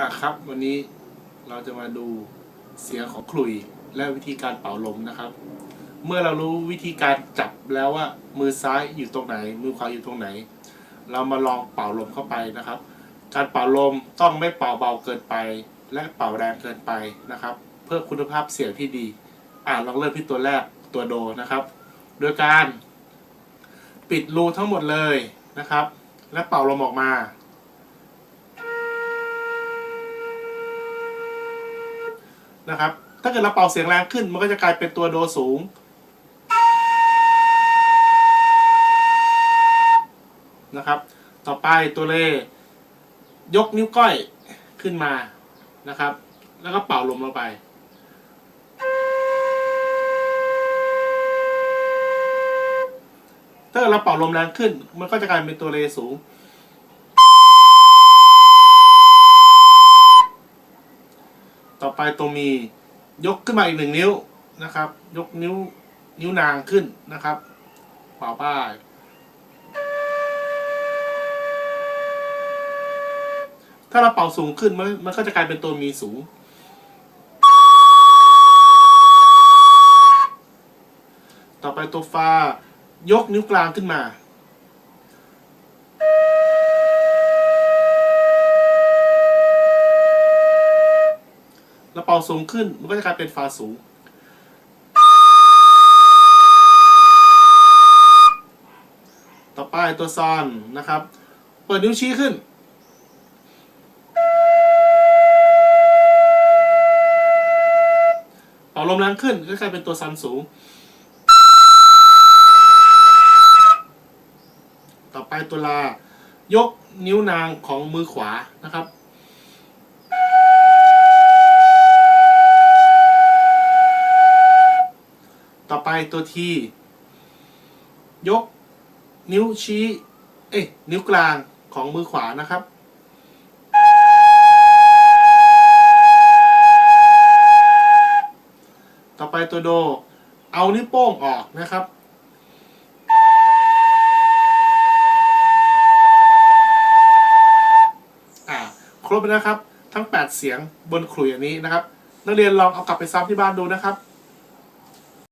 อะครับ วันนี้เราจะมาดูเสียงของขลุ่ยและวิธีการเป่าลมนะครับ เมื่อเรารู้วิธีการจับแล้วว่า มือซ้ายอยู่ตรงไหน มือขวาอยู่ตรงไหน เรามาลองเป่าลมเข้าไปนะครับ การเป่าลมต้องไม่เป่าเบาเกินไป และเป่าแรงเกินไปนะครับ เพื่อคุณภาพเสียงที่ดี อ่าลองเริ่มที่ตัวแรกตัวโดนะครับ โดยการ ปิดรูทั้งหมดเลยนะครับ และเป่าลมออกมา นะครับ ถ้าเกิดเราเป่าเสียงแรงขึ้น มันก็จะกลายเป็นตัวโดสูงนะครับ ต่อไปตัวเลยกนิ้วก้อยขึ้นมานะครับ แล้วก็เป่าลมลงไป ถ้าเกิดเราเป่าลมแรงขึ้น มันก็จะกลายเป็นตัวเลสูง ต่อไปตัวมียกขึ้นมาอีกหนึ่งนิ้วนะครับ ยกนิ้วนิ้วนางขึ้นนะครับเป่าป้ายถ้าเราเป่าสูงขึ้นมันมันก็จะกลายเป็นตัวมีสูง ต่อไปตัวฟายกนิ้วกลางขึ้นมา แล้วเป่าสูงขึ้นมันก็จะกลายเป็นฟาสูง ต่อไปตัวซอนนะครับ เปิดนิ้วชี้ขึ้น เป่าลมแรงขึ้นก็กลายเป็นตัวซันสูง ต่อไปตัวลายกนิ้วนางของมือขวานะครับ ต่อไปตัวทียกนิ้วชี้ เอ้ยนิ้วกลางของมือขวานะครับ ต่อไปตัวโด เอานิ้วโป้งออกนะครับ อ่า ครบแล้วนะครับ ทั้ง 8 เสียงบนขลุ่ยอันนี้นะครับ นักเรียนลองเอากลับไปซ้ำที่บ้านดูนะครับ